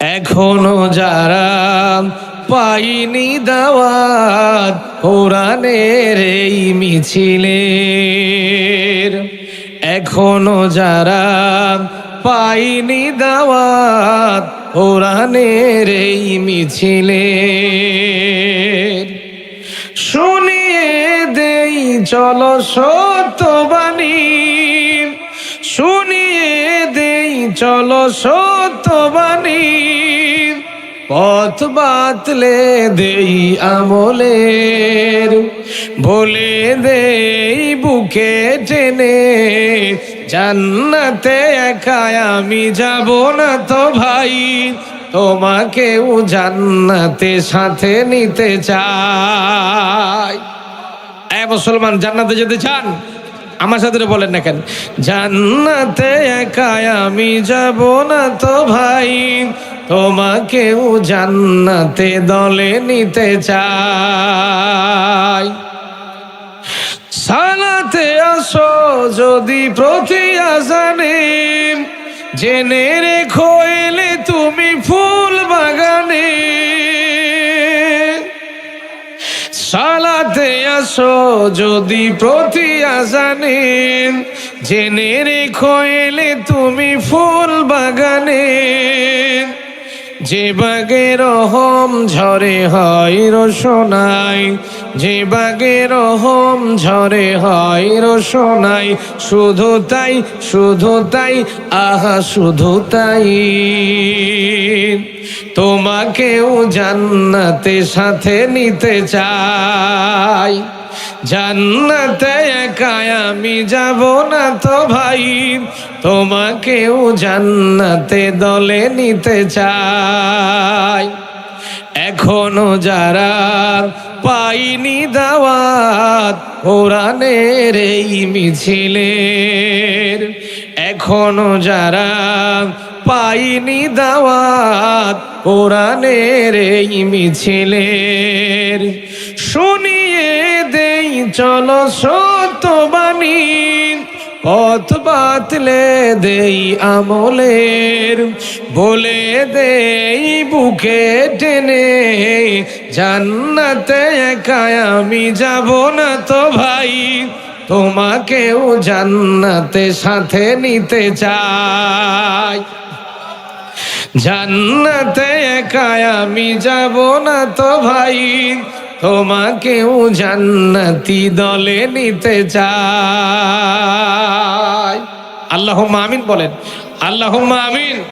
এখনও যারা পাইনি দাওয়াত কোরআনের এই মিছিলের, এখনও যারা পাইনি দাওয়াত কোরআনের এই মিছিলের, শুনিয়ে দেই চলো সত্যবাণী দেই চলো সত্যবাণী পথ বাতলে দেই আমলের। বলে দেই বুকে টেনে। জান্নাতে একাই আমি যাব না তো ভাই। তোমাকেও জান্নাতে সাথে নিতে চাই। এ মুসলমান, জান্নাতে যেতে চান? আমার সাথে বলেন না কেন? জান্নাতে একাই আমি যাব না তো ভাই, তোমাকেও জান্নাতে দলে নিতে চাই। সালাতে আসো যদি প্রতি আজানে, জেনে রেখো এলে তুমি ফুল বাগানে। সালাতে আসো যদি প্রতি আজানে জেনে রেখো এলে তুমি ফুল বাগানে। যে বাগে রহম ঝরে হয় রোশনাই, যে বাগে রহম ঝরে হয় রোশনাই, শুধু তাই শুধু তাই, আহা, শুধু তাই। তোমাকেও জান্নাতে সাথে নিতে চাই। জান্নাতে একাই আমি যাব না তো ভাই। তোমাকেও জান্নাতে দলে নিতে চাই। এখনও যারা পাইনি দাওয়াত কোরআনের এই মিছিলের, এখনও যারা পাইনি দাওয়াত কোরআনের এই মিছিলের শুনিয়ে দেই, চলো সত্যবাণী পথ বাতলে দেই আমলের, বলে দেই বুকে টেনে, জান্নাতে একাই আমি যাব না তো ভাই। তোমাকেও জান্নাতে সাথে নিতে চাই। জান্নাতে একাই আমি যাব না তো ভাই। তোমাকেও জান্নাতি দলে নিতে চাই। আল্লাহ আমিন বলেন। আল্লাহ আমিন।